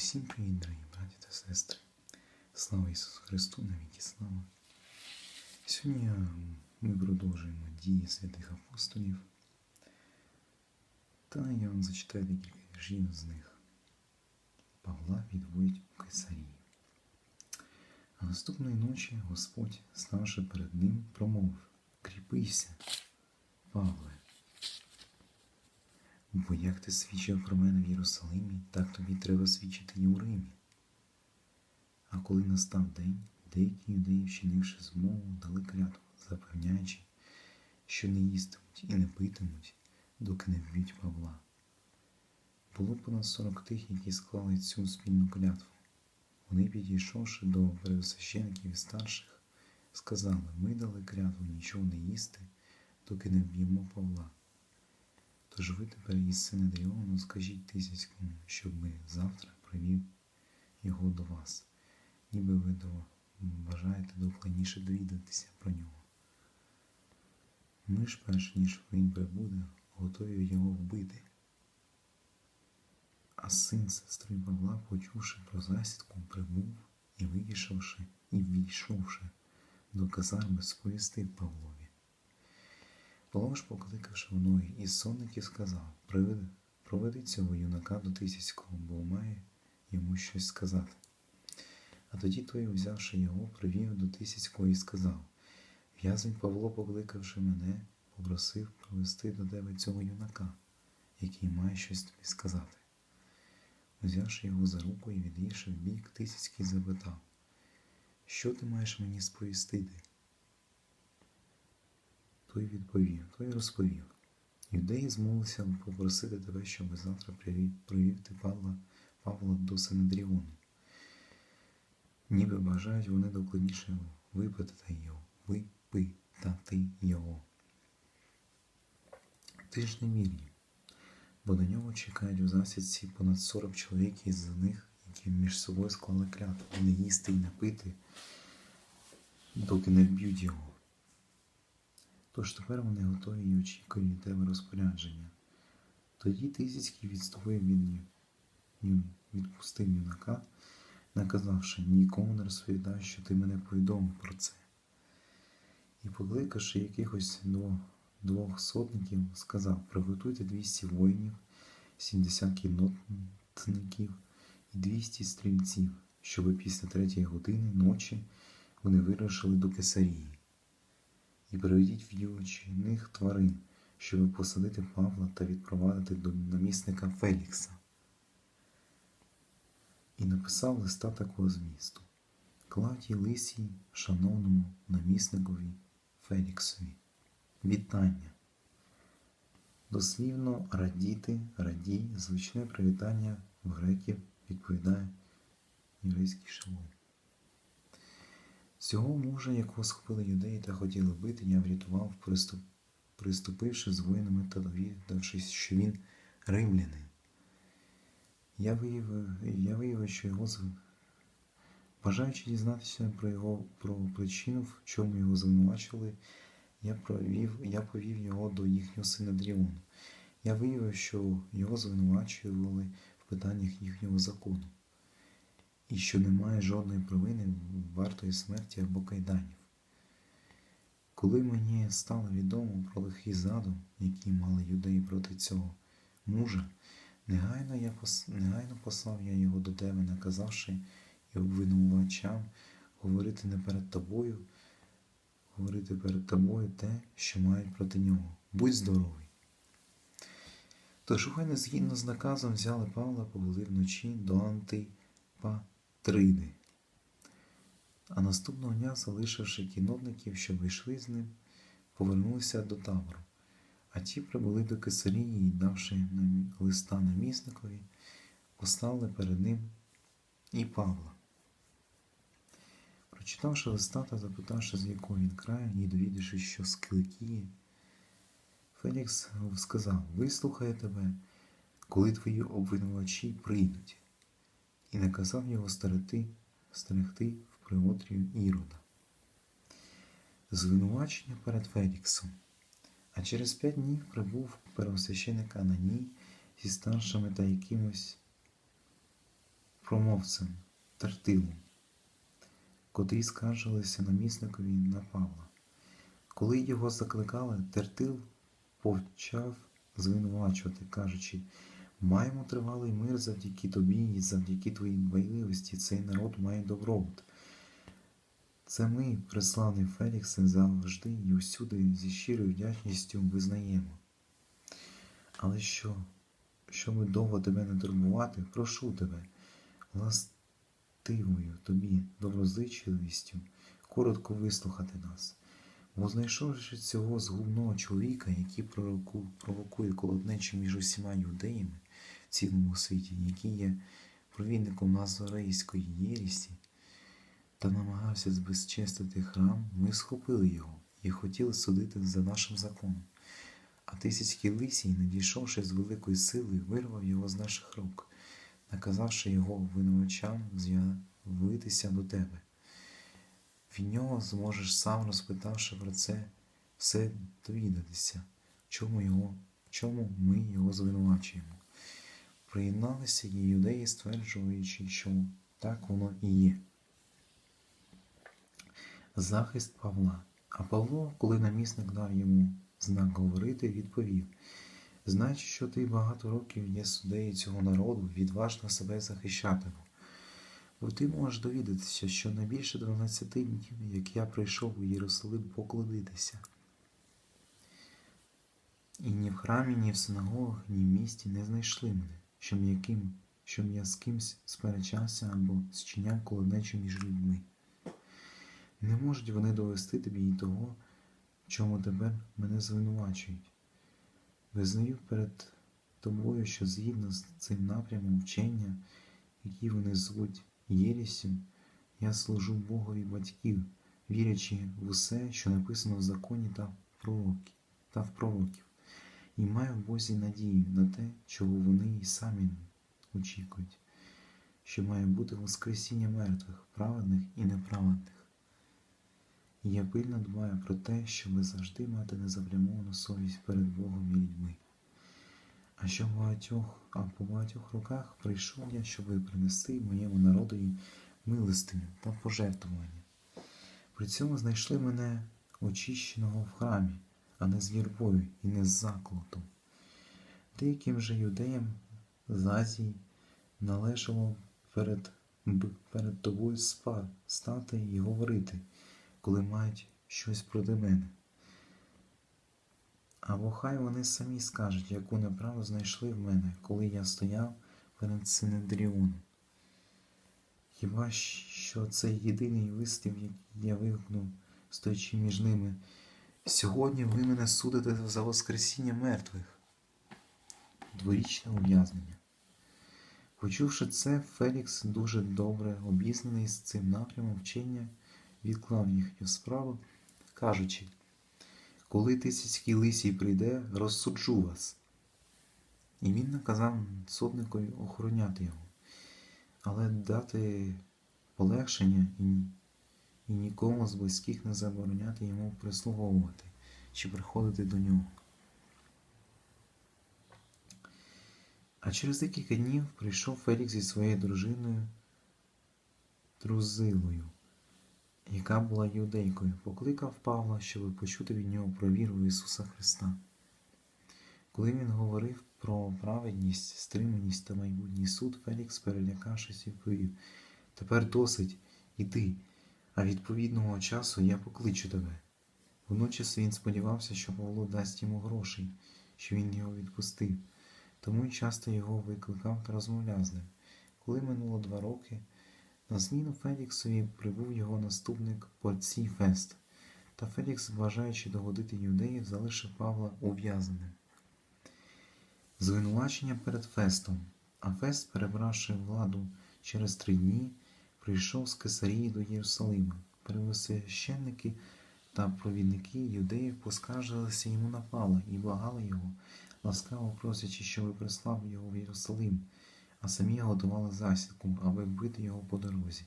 Усім привіт, дорогі браті та сестри. Слава Ісусу Христу, навіки слава. Сьогодні е, ми продовжуємо дії святих апостолів. Та я вам зачитаю декілька віршів з них. Павла відводять у Кесарії. А наступної ночі Господь, ставши перед ним, промовив Кріпися, Павле. Бо як ти свідчив про мене в Єрусалимі, так тобі треба свідчити і у Римі. А коли настав день, деякі юдеї, вчинивши змову, дали клятву, запевняючи, що не їстимуть і не питимуть, доки не вб'ють Павла. Було понад сорок тих, які склали цю спільну клятву. Вони, підійшовши до первосвящеників і старших, сказали: Ми дали клятву нічого не їсти, доки не вб'ємо Павла. Тож ви тепер із Синедріону скажіть тисяцькому, щоб ми завтра привів його до вас, ніби ви до... бажаєте докладніше довідатися про нього. Ми ж, перш ніж він прибуде, готові його вбити. А син сестри Павла, почувши про засідку, прибув і вийшовши, і ввійшовши до казарми, сповістив Павлові. Ж, покликавши в ноги із сонників, сказав Приведи, проведи цього юнака до Тисяцького, бо має йому щось сказати. А тоді той, взявши його, привів до Тисяцького і сказав В'язень Павло, покликавши мене, попросив провести до тебе цього юнака, який має щось тобі сказати. Узявши його за руку і відвівши в бік, Тисяцький запитав Що ти маєш мені сповістити? Той відповів, той розповів. Юдеї змолилися попросити тебе, щоб завтра привів, ти Павла, Павла до Синедріону. Ніби бажають вони докладніше випитати його, випитати його. Ти ж не вільні, бо до нього чекають у засідці понад 40 чоловік із них, які між собою склали клятву не їсти і не пити, доки не вб'ють його. Тож тепер вони готові і очікують від тебе розпорядження. Тоді Тисяцький відступив від ню, відпустив юнака, наказавши нікому не розповідай, що ти мене повідомив про це. І, покликавши якихось двох, двох сотників, сказав приготуйте 200 воїнів, 70 кіннотників і 200 стрільців, щоб після третьої години ночі вони вирушили до Кесарії і приведіть в в'ючених тварин, щоб посадити Павла та відпровадити до намісника Фелікса. І написав листа такого змісту Клавдій Лисій, шановному намісникові Феліксові. Вітання. Дослівно радіти, радій, звичне привітання в греків відповідає єврейський шалом. Цього мужа, якого схопили юдеї та хотіли бити, я врятував, приступ... приступивши з воїнами та довідавшись, що він римлянин. Я виявив, я виявив, що його бажаючи дізнатися про його про причину, в чому його звинувачували, я провів, я повів його до їхнього сина Дріону. Я виявив, що його звинувачували в питаннях їхнього закону і що немає жодної провини вартої смерті або кайданів. Коли мені стало відомо про лихий задум, який мали юдеї проти цього мужа, негайно я пос... негайно послав я його до тебе, наказавши і обвинувачам говорити не перед тобою, говорити перед тобою те, що мають проти нього. Будь здоровий. Тож воїни згідно з наказом взяли Павла, повели вночі до Антипа. Триди. А наступного дня, залишивши кінотників, що вийшли з ним, повернулися до табору. А ті прибули до Кесарії і, давши листа намісникові, поставили перед ним і Павла. Прочитавши листа та запитавши, з якого він краю, і довідавшись, що з Киликії, Фелікс сказав: Вислухає тебе, коли твої обвинувачі прийдуть і наказав його стерегти, стерегти в приотрію Ірода. Звинувачення перед Феліксом. А через п'ять днів прибув первосвященик Ананій зі старшими та якимось промовцем Тертилом, котрі скаржилися намісникові на Павла. Коли його закликали, Тертил почав звинувачувати, кажучи, маємо тривалий мир завдяки тобі і завдяки твоїй дбайливості цей народ має добробут. Це ми, присланий Феліксе, завжди і усюди зі щирою вдячністю визнаємо. Але що, щоби довго тебе не турбувати, прошу тебе, властивою тобі доброзичливістю, коротко вислухати нас. Бо знайшовши цього згубного чоловіка, який провокує колотнечу між усіма юдеями цілому світі, який є провідником Назарейської єрісі, та намагався збезчестити храм, ми схопили його і хотіли судити за нашим законом. А тисячки лисій, надійшовши з великої сили, вирвав його з наших рук, наказавши його винувачам з'явитися до тебе. Від нього зможеш сам, розпитавши про це, все довідатися, чому, його, чому ми його звинувачуємо. Приєдналися і юдеї, стверджуючи, що так воно і є. Захист Павла. А Павло, коли намісник дав йому знак говорити, відповів: Знаючи, що ти багато років є суддею цього народу, відважно себе захищатиму. Бо ти можеш довідатися, що не більше 12 днів, як я прийшов у Єрусалим покладитися. І ні в храмі, ні в синагогах, ні в місті не знайшли мене, щоб, яким, щоб я з кимсь сперечався або зчиняв колоднечу між людьми. Не можуть вони довести тобі і того, чому тепер мене звинувачують. Визнаю перед тобою, що згідно з цим напрямом вчення, який вони звуть Єрісю, я служу Богові батьків, вірячи в усе, що написано в законі та в пророків, і маю в Бозі надію на те, чого вони і самі очікують, що має бути воскресіння мертвих, праведних і неправедних. І я пильно дбаю про те, щоб завжди мати незаплямовану совість перед Богом і людьми. А що багатьох, а по багатьох роках прийшов я, щоб принести моєму народові милостиню та пожертвування. При цьому знайшли мене очищеного в храмі, а не з вірбою і не з заклотом. Деяким же юдеям з Азії належало перед, перед тобою стати і говорити, коли мають щось проти мене. Або хай вони самі скажуть, яку неправду знайшли в мене, коли я стояв перед Синедріоном. Хіба що це єдиний вислів, який я вигукнув, стоячи між ними. Сьогодні ви мене судите за Воскресіння мертвих. Дворічне ув'язнення. Почувши це, Фелікс, дуже добре обізнаний з цим напрямом вчення, відклав їхню справу, кажучи, коли тисячський лисій прийде, розсуджу вас. І він наказав судникові охороняти його, але дати полегшення і нікому з близьких не забороняти йому прислуговувати чи приходити до нього. А через декілька днів прийшов Фелікс зі своєю дружиною Друзилою, яка була юдейкою, покликав Павла, щоб почути від нього про віру в Ісуса Христа. Коли він говорив про праведність, стриманість та майбутній суд, Фелікс, перелякавшись, відповів Тепер досить, іди, а відповідного часу я покличу тебе. Водночас він сподівався, що Павло дасть йому грошей, що він його відпустив, тому й часто його викликав та розмовляв з ним. Коли минуло два роки, на зміну Феліксові прибув його наступник Порцій Фест, та Фелікс, бажаючи догодити юдеїв, залишив Павла ув'язненим. Звинувачення перед Фестом. А Фест, перебравши владу через три дні, прийшов з Кесарії до Єрусалима. Первосвященники та провідники юдеїв поскаржилися йому на Павла і благали його, ласкаво просячи, щоб прислав його в Єрусалим, а самі готували засідку, аби вбити його по дорозі.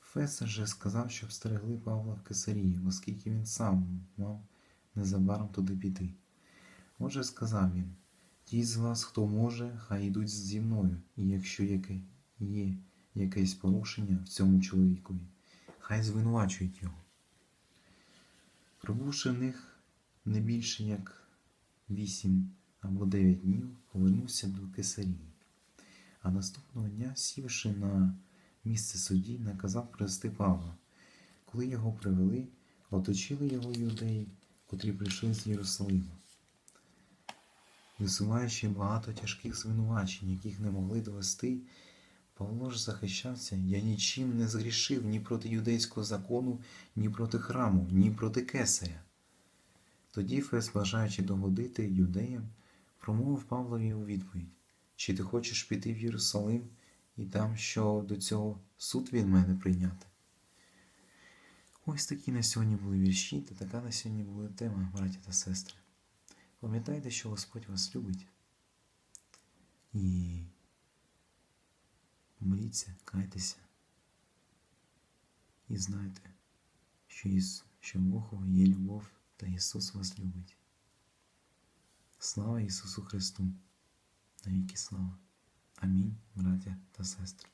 Фест же сказав, щоб стерегли Павла в Кесарії, оскільки він сам мав незабаром туди піти. Отже, сказав він, ті з вас, хто може, хай йдуть зі мною, і якщо яке, є якесь порушення в цьому чоловікові, хай звинувачують його. Пробувши в них не більше як вісім або дев'ять днів, повернувся до Кесарії. А наступного дня, сівши на місце судді, наказав привести Павла. Коли його привели, оточили його юдеї, котрі прийшли з Єрусалима, висуваючи багато тяжких звинувачень, яких не могли довести, Павло ж захищався, я нічим не згрішив ні проти юдейського закону, ні проти храму, ні проти кесаря. Тоді Фес, бажаючи догодити юдеям, промовив Павлові у відповідь: Чи ти хочеш піти в Єрусалим і там що до цього суд від мене прийняти? Ось такі на сьогодні були вірші, та така на сьогодні була тема, браті та сестри. Пам'ятайте, що Господь вас любить. І моліться, кайтеся. І знайте, що, Іс, що Богу є любов та Ісус вас любить. Слава Ісусу Христу! Навіки слава! Амінь, браття та сестри!